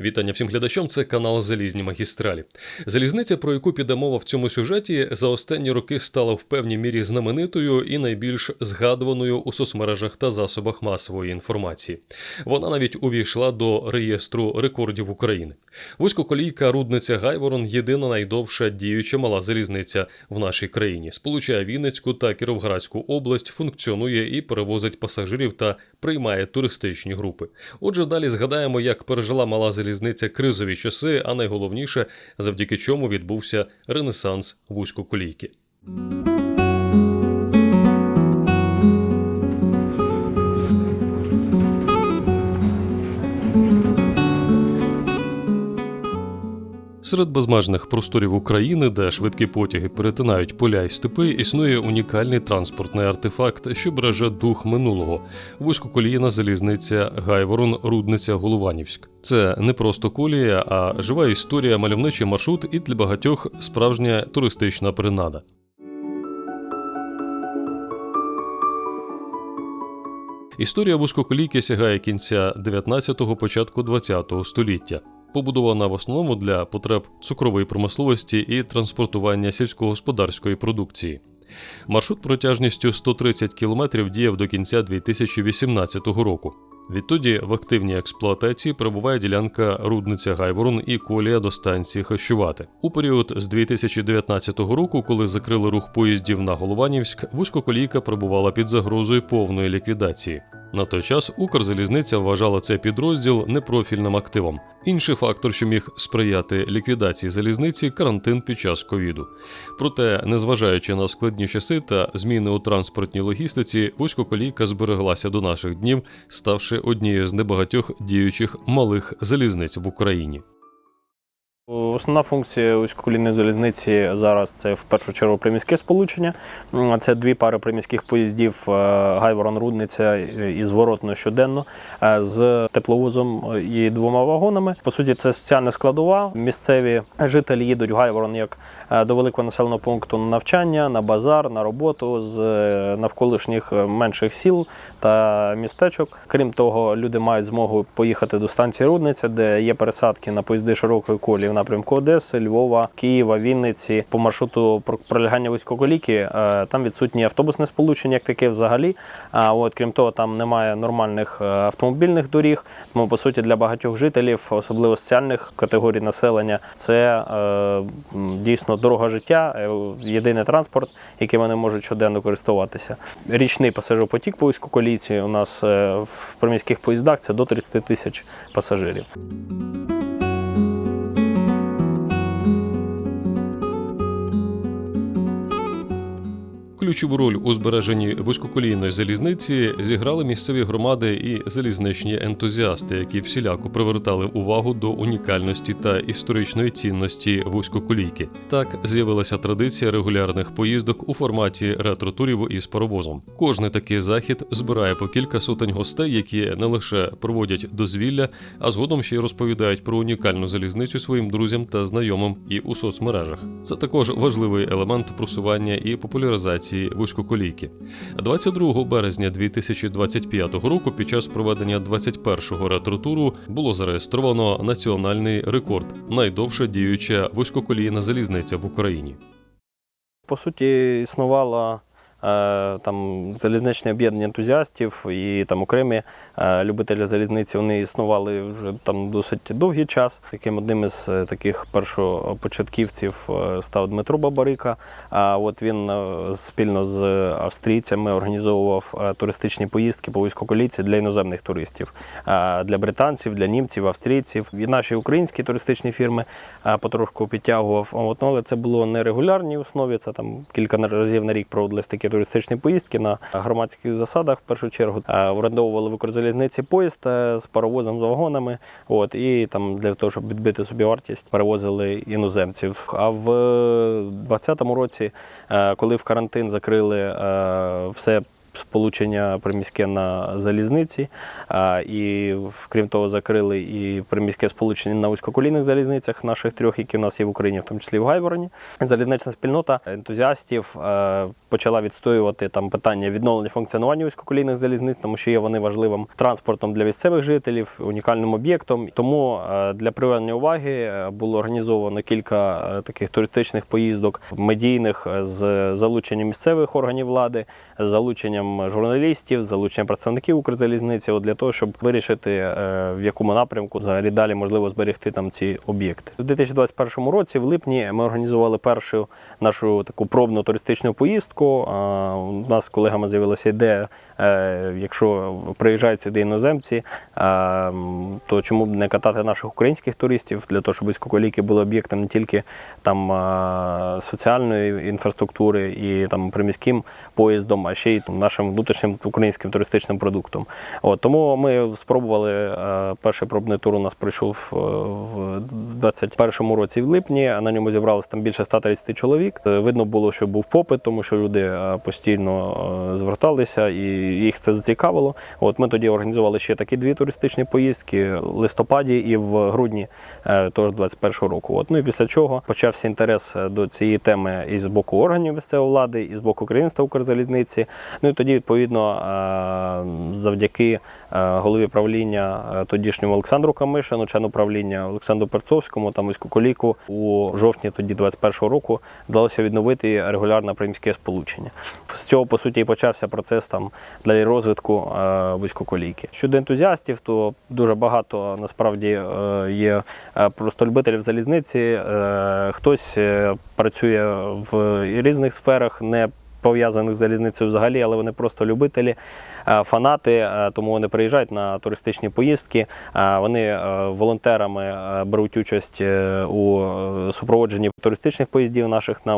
Вітання всім глядачам. Це канал Залізні магістралі. Залізниця, про яку піде мова в цьому сюжеті, за останні роки стала в певній мірі знаменитою і найбільш згадуваною у соцмережах та засобах масової інформації. Вона навіть увійшла до реєстру рекордів України. Вузькоколійка Рудниця Гайворон єдина найдовша діюча мала залізниця в нашій країні. Сполучає Вінницьку та Кіровоградську область, функціонує і перевозить пасажирів та приймає туристичні групи. Отже, далі згадаємо, як пережила мала залізниця кризові часи, а найголовніше, завдяки чому відбувся ренесанс вузькоколійки. Серед безмежних просторів України, де швидкі потяги перетинають поля й степи, існує унікальний транспортний артефакт, що береже дух минулого вузькоколійна залізниця Гайворон Рудниця Голованівськ. Це не просто колія, а жива історія, мальовничий маршрут і для багатьох справжня туристична принада. Історія вузькоколійки сягає кінця 19-го, початку 20-го століття. Побудована в основному для потреб цукрової промисловості і транспортування сільськогосподарської продукції. Маршрут протяжністю 130 км діяв до кінця 2018 року. Відтоді в активній експлуатації перебуває ділянка Рудниця Гайворон і колія до станції Хащувати. У період з 2019 року, коли закрили рух поїздів на Голованівськ, вузькоколійка перебувала під загрозою повної ліквідації. На той час Укрзалізниця вважала цей підрозділ непрофільним активом. Інший фактор, що міг сприяти ліквідації залізниці, карантин під час ковіду. Проте, незважаючи на складні часи та зміни у транспортній логістиці, вузькоколійка збереглася до наших днів, ставши однією з небагатьох діючих малих залізниць в Україні. Основна функція вузькоколійної залізниці зараз це в першу чергу приміське сполучення. Це дві пари приміських поїздів е, Гайворон-Рудниця і зворотно щоденно е, з тепловозом і двома вагонами. По суті, це соціальна складова. Місцеві жителі їдуть в Гайворон як до великого населеного пункту на навчання, на базар, на роботу з е, навколишніх е, менших сіл та містечок. Крім того, люди мають змогу поїхати до станції Рудниця, де є пересадки на поїзди широкої колії в напрямку Одеси, Львова, Києва, Вінниці. По маршруту про- пролягання вузькоколійки е, там відсутнє автобусне сполучення, як таке взагалі. А от крім того, там немає нормальних е, автомобільних доріг. Тому по суті для багатьох жителів, особливо соціальних категорій населення, це е, дійсно дорога життя, е, єдиний транспорт, яким вони можуть щоденно користуватися. Річний пасажиропотік по вузькоколійці у нас е, в приміських поїздах це до 30 тисяч пасажирів. Ключову роль у збереженні вузькоколійної залізниці зіграли місцеві громади і залізничні ентузіасти, які всіляко привертали увагу до унікальності та історичної цінності вузькоколійки. Так з'явилася традиція регулярних поїздок у форматі ретро-турів із паровозом. Кожний такий захід збирає по кілька сотень гостей, які не лише проводять дозвілля, а згодом ще й розповідають про унікальну залізницю своїм друзям та знайомим і у соцмережах. Це також важливий елемент просування і популяризації вузькоколійки. 22 березня 2025 року під час проведення 21-го ретро-туру було зареєстровано національний рекорд найдовша діюча вузькоколійна залізниця в Україні. По суті, існувало е, там залізничне об'єднання ентузіастів і там окремі е, любителі залізниці. Вони існували вже там досить довгий час. Таким одним із е, таких першопочатківців е, став Дмитро Бабарика. А от він е, спільно з австрійцями організовував е, туристичні поїздки по військоколійці для іноземних туристів, е, для британців, для німців, австрійців. І наші українські туристичні фірми е, потрошку підтягував. Ну, але це було не регулярній основі. Це там кілька разів на рік проводились такі туристичні поїздки на громадських засадах. В першу чергу Е, орендовували в Укрзалізниці поїзд е, з паровозом з вагонами. От і там для того, щоб відбити собі вартість, перевозили іноземців. А в 2020 році, е, коли в карантин закрили все сполучення приміське на залізниці. І крім того, закрили і приміське сполучення на вузькоколійних залізницях наших трьох, які в нас є в Україні, в тому числі в Гайвороні. Залізнична спільнота ентузіастів е, почала відстоювати там питання відновлення функціонування вузькоколійних залізниць, тому що є вони важливим транспортом для місцевих жителів, унікальним об'єктом. Тому е, для привернення уваги е, було організовано кілька таких туристичних поїздок медійних з залученням місцевих органів влади, з залученням журналістів, з залученням представників Укрзалізниці, от для того, щоб вирішити, е, в якому напрямку взагалі далі можливо зберегти там ці об'єкти. У 2021 році, в липні, ми організували першу нашу таку пробну туристичну поїздку. У нас з колегами з'явилася ідея, е, якщо приїжджають сюди іноземці, то чому б не катати наших українських туристів для того, щоб військоволіки були об'єктом не тільки там соціальної інфраструктури і там приміським поїздом, а ще й там, нашим внутрішнім українським туристичним продуктом. От, тому ми спробували е, перший пробний тур у нас пройшов е, в 2021 році в липні. а На ньому зібралося там більше 130 чоловік. Е, Видно було, що був попит, тому що люди постійно зверталися і їх це зацікавило. От ми тоді організували ще такі дві туристичні поїздки в листопаді і в грудні е, того ж 21 року. От ну і після чого почався інтерес до цієї теми і з боку органів місцевої влади, і з боку керівництва Укрзалізниці. Ну і тоді, відповідно, е, завдяки е, голові правління е, тодішньому Олександру Камишину, члену правління Олександру Перцовському та Миську Коліку у жовтні тоді 21 року вдалося відновити регулярне приміське сполучення. З цього по суті і почався процес там для розвитку вузькоколійки. Щодо ентузіастів, то дуже багато насправді є просто любителів залізниці. Хтось працює в різних сферах, не пов'язаних з залізницею взагалі, але вони просто любителі, е, фанати, е, тому вони приїжджають на туристичні поїздки. е, Вони волонтерами беруть участь у супроводженні туристичних поїздів наших на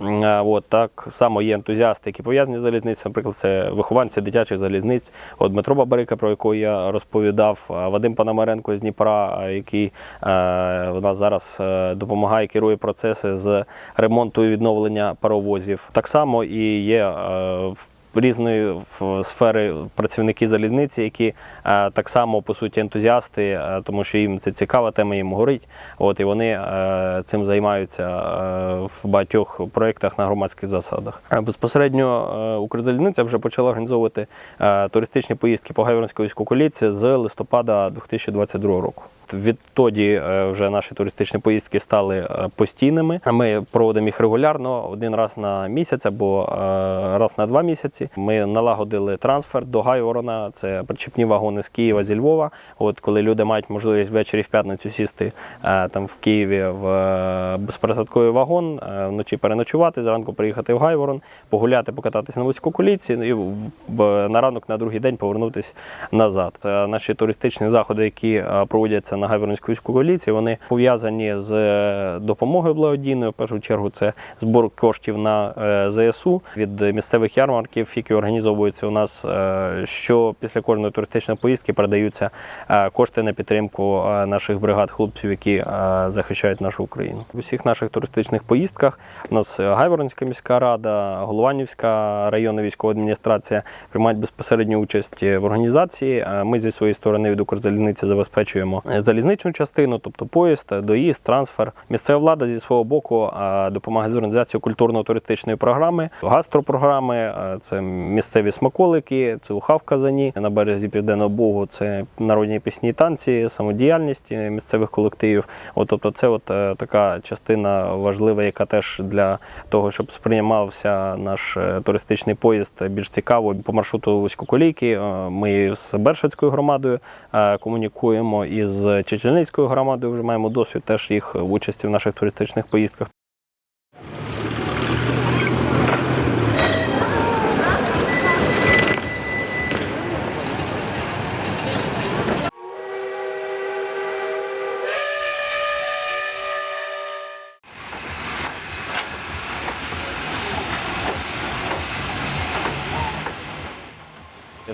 е, От так само є ентузіасти, які пов'язані з залізницею. Наприклад, це вихованці дитячих залізниць. От Дмитро Бабарика, про якого я розповідав, Вадим Пономаренко з Дніпра, який у нас зараз допомагає керує процеси з ремонту і відновлення паровозів. Так само і є. е, Різної сфери працівники залізниці, які е, так само по суті ентузіасти, е, тому що їм це цікава тема, їм горить. От і вони цим займаються в багатьох проєктах на громадських засадах. Безпосередньо Укрзалізниця вже почала організовувати туристичні поїздки по Гайворонській військовій з листопада 2022 року. Відтоді е, вже наші туристичні поїздки стали е, постійними. Ми проводимо їх регулярно один раз на місяць або е, раз на два місяці. Ми налагодили трансфер до Гайворона. Це причіпні вагони з Києва зі Львова. От коли люди мають можливість ввечері в п'ятницю сісти там в Києві в безпересадковий вагон, вночі переночувати, зранку приїхати в Гайворон, погуляти, покататися на вузьку коліці і в- в- на ранок на другий день повернутися назад. Наші туристичні заходи, які проводяться на Гайворонській військовій коаліції, вони пов'язані з е, допомогою благодійною. В першу чергу це збор коштів на е, ЗСУ від місцевих ярмарків, які організовуються у нас. е, Що після кожної туристичної поїздки передаються кошти на підтримку наших бригад хлопців, які захищають нашу Україну. В усіх наших туристичних поїздках у нас Гайворонська міська рада, Голованівська районна військова адміністрація приймають безпосередню участь в організації. Ми зі своєї сторони від Укрзалізниці забезпечуємо е, залізничну частину, тобто поїзд, доїзд, трансфер. Місцева влада зі свого боку допомагає з організацією культурно-туристичної програми, гастропрограми. Це місцеві смаколики, це уха в Казані на березі Південного Бугу. Це народні пісні танці, самодіяльність місцевих колективів. От, тобто, це от е, така частина важлива, яка теж для того, щоб сприймався наш е, туристичний поїзд більш цікаво по маршруту вузькоколійки. е, Ми з Бершацькою громадою комунікуємо і з Чечельницькою громадою. Вже маємо досвід теж їх участі в наших туристичних поїздках.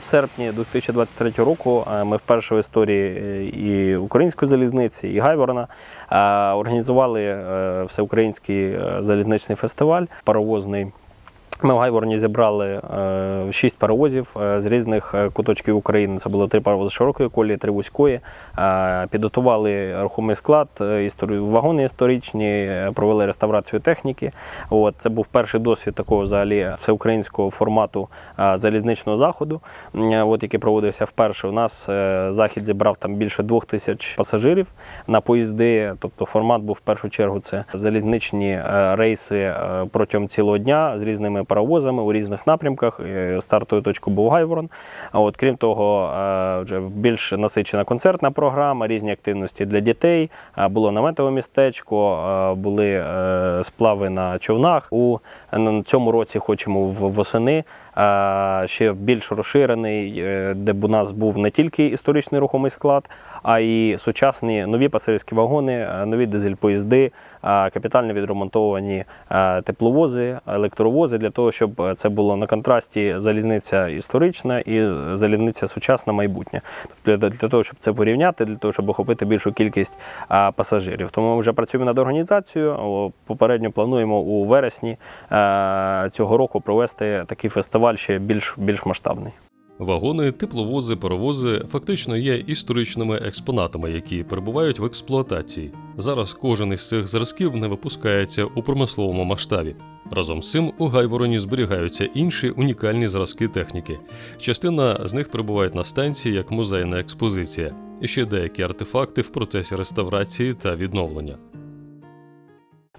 В серпні 2023 року е, ми вперше в історії е, і української залізниці, і Гайворона е, організували всеукраїнський залізничний фестиваль паровозний. Ми в Гайворні зібрали е, шість паровозів е, з різних е, куточків України. Це було три паровози широкої колії, три вузької. Підготували рухомий склад, вагони історичні, провели реставрацію техніки. От, це був перший досвід такого взагалі всеукраїнського формату залізничного заходу, от, який проводився вперше. У нас захід зібрав там більше двох тисяч пасажирів на поїзди. Тобто формат був в першу чергу це залізничні рейси протягом цілого дня з різними паровозами у різних напрямках. Стартовою точкою був Гайворон. А от крім того, е, вже більш насичена концертна програма, різні активності для дітей. Е, Було наметове містечко, е, були сплави на човнах. У на цьому році хочемо в- восени ще більш розширений, е, де б у нас був не тільки історичний рухомий склад, а й сучасні нові пасажирські вагони, е, нові дизель-поїзди, е, капітально відремонтовані е, тепловози, електровози для того, щоб е, це було на контрасті залізниця історична і залізниця сучасна майбутня. Тобто для, того, щоб це порівняти, для того, щоб охопити більшу кількість е, пасажирів. Тому ми вже працюємо над організацією. Попередньо плануємо у вересні е, цього року провести такий фестиваль ще більш, більш масштабний. Вагони, тепловози, паровози фактично є історичними експонатами, які перебувають в експлуатації. Зараз кожен із цих зразків не випускається у промисловому масштабі. Разом з цим у Гайвороні зберігаються інші унікальні зразки техніки. Частина з них перебувають на станції як музейна експозиція, і ще деякі артефакти в процесі реставрації та відновлення.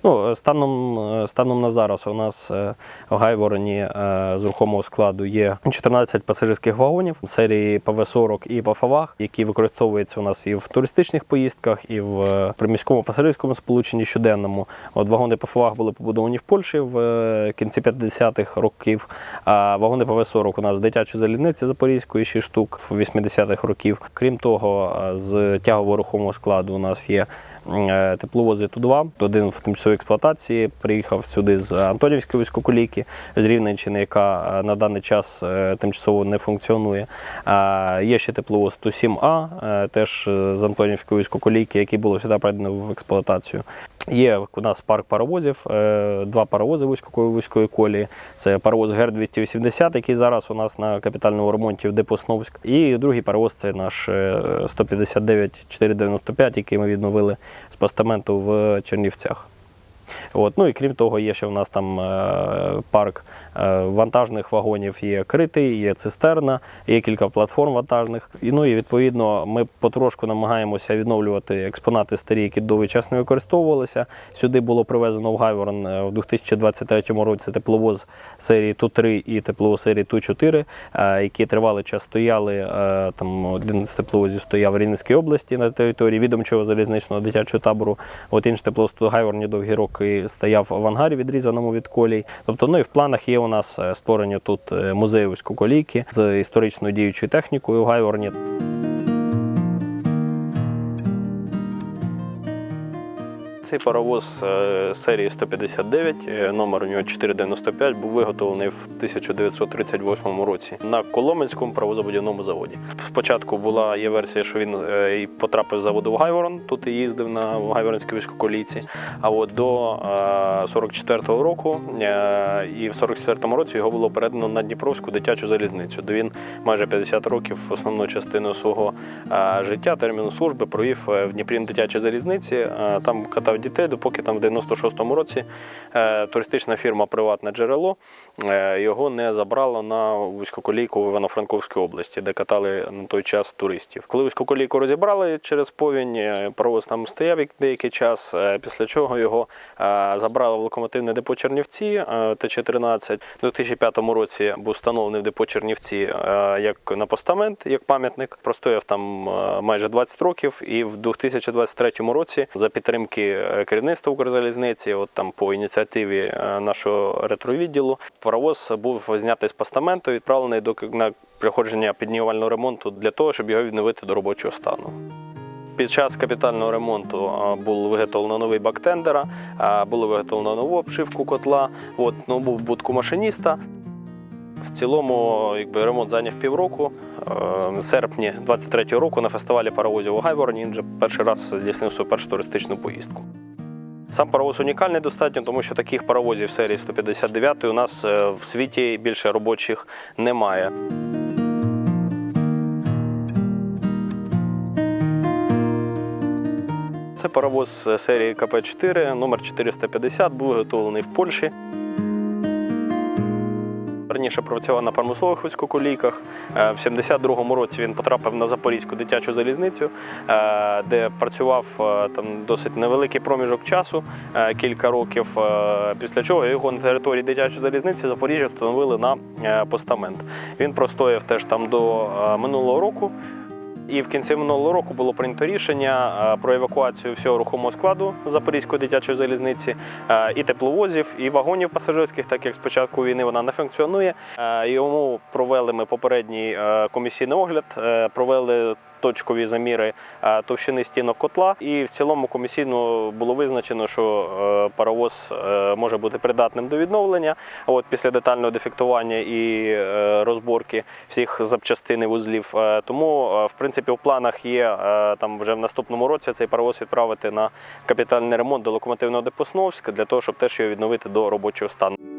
Ну, станом, е, станом на зараз у нас е, в Гайвороні е, з рухомого складу є 14 пасажирських вагонів серії ПВ-40 і ПФАВАГ, які використовуються у нас і в туристичних поїздках, і в е, приміському пасажирському сполученні щоденному. От вагони ПФАВАГ були побудовані в Польщі в е, кінці 50-х років. А вагони ПВ-40 у нас з дитячої залізниці Запорізької 6 штук в 80-х років. Крім того, е, з тягового рухомого складу у нас є е, тепловози Ту-2. Один в тимчасовій експлуатації приїхав сюди з Антонівської військоколійки, з Рівненщини, яка е, на даний час е, тимчасово не функціонує. Є ще тепловоз Ту-7А, е, теж е, з Антонівської військоколійки, який було сюди пройдено в експлуатацію. Є у нас парк паровозів, е, два паровози вузької вузької колії. Це паровоз ГЕР-280, який зараз у нас на капітальному ремонті в Депосновськ. І другий паровоз це наш е, 159-495, який ми відновили з постаменту в Чернівцях. От. Ну і крім того, є ще в нас там е, парк е, вантажних вагонів, є критий, є цистерна, є кілька платформ вантажних. І, ну і відповідно ми потрошку намагаємося відновлювати експонати старі, які довгий час не використовувалися. Сюди було привезено в Гайворон е, в 2023 році тепловоз серії Ту-3 і тепловоз серії Ту-4, е, які тривалий час стояли. е, Там один з тепловозів стояв в Рівненській області на території відомчого залізничного дитячого табору. От інший тепловоз Гайворні довгі роки стояв в ангарі, відрізаному від колій. Тобто, ну і в планах є у нас е, створення тут е, музею військоколійки з історичною діючою технікою Гайворні. Цей паровоз е, серії 159, е, номер у нього 495, був виготовлений в 1938 році на Коломенському паровозобудівному заводі. Спочатку була є версія, що він е, потрапив з заводу в Гайворон, тут і їздив на Гайворонській військоколійці. А от до е, 44-го року і в 44-му році його було передано на Дніпровську дитячу залізницю, де він майже 50 років основну частину свого життя, терміну служби провів в Дніпрі на дитячій залізниці. Там катав дітей, допоки там в 96-му році е, туристична фірма Приватне джерело е, його не забрала на вузькоколійку в Івано-Франковській області, де катали на той час туристів. Коли вузькоколійку розібрали через повінь, е, паровоз там стояв деякий час, після чого його забрали в локомотивне депо Чернівці е, ТЧ-13. У 2005 році був встановлений в депо Чернівці як на постамент, як пам'ятник. Простояв там майже 20 років, і в 2023 році за підтримки керівництва Укрзалізниці, от там по ініціативі е, нашого ретровідділу, паровоз був знятий з постаменту, відправлений до на приходження піднімального ремонту для того, щоб його відновити до робочого стану. Під час капітального ремонту а, було виготовлено новий бак тендера, було виготовлено нову обшивку котла, от, нову будку машиніста. В цілому, якби ремонт зайняв півроку. Е, В серпні 23-го року на фестивалі паровозів у Гайвороні він вже перший раз здійснив свою першу туристичну поїздку. Сам паровоз унікальний достатньо, тому що таких паровозів серії 159 у нас е, в світі більше робочих немає. Це паровоз е, серії КП-4, номер 450, був виготовлений в Польщі. Раніше працював на промислових вузькоколійках. Е, В 72-му році він потрапив на Запорізьку дитячу залізницю, е, де працював е, там досить невеликий проміжок часу, кілька років. Після чого його на території дитячої залізниці Запоріжжя встановили на постамент. Він простояв теж там до минулого року. І в кінці минулого року було прийнято рішення е, про евакуацію всього рухомого складу Запорізької дитячої залізниці, е, і тепловозів, і вагонів пасажирських, так як з початку війни вона не функціонує. Е, Йому провели ми попередній комісійний огляд, провели точкові заміри е, товщини стінок котла. І в цілому комісійно було визначено, що е, паровоз е, може бути придатним до відновлення. От після детального дефектування і розборки всіх запчастин і вузлів. Тому, в принципі, в планах є там вже в наступному році цей паровоз відправити на капітальний ремонт до локомотивного депо Сновська для того, щоб теж його відновити до робочого стану.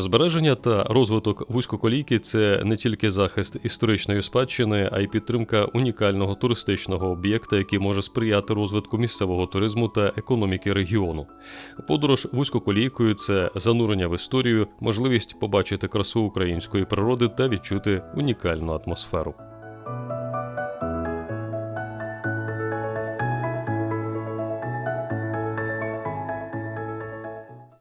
Збереження та розвиток вузькоколійки це не тільки захист історичної спадщини, а й підтримка унікального туристичного об'єкта, який може сприяти розвитку місцевого туризму та економіки регіону. Подорож вузькоколійкою це занурення в історію, можливість побачити красу української природи та відчути унікальну атмосферу.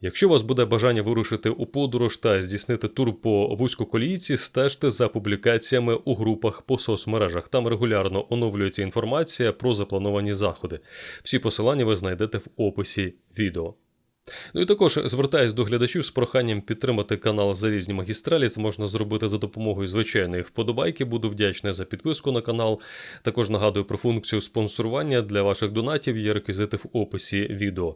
Якщо у вас буде бажання вирушити у подорож та здійснити тур по вузькоколійці, стежте за публікаціями у групах по соцмережах. Там регулярно оновлюється інформація про заплановані заходи. Всі посилання ви знайдете в описі відео. Ну і також звертаюсь до глядачів з проханням підтримати канал Залізні магістралі. Це можна зробити за допомогою звичайної вподобайки. Буду вдячний за підписку на канал. Також нагадую про функцію спонсорування для ваших донатів. Є реквізити в описі відео.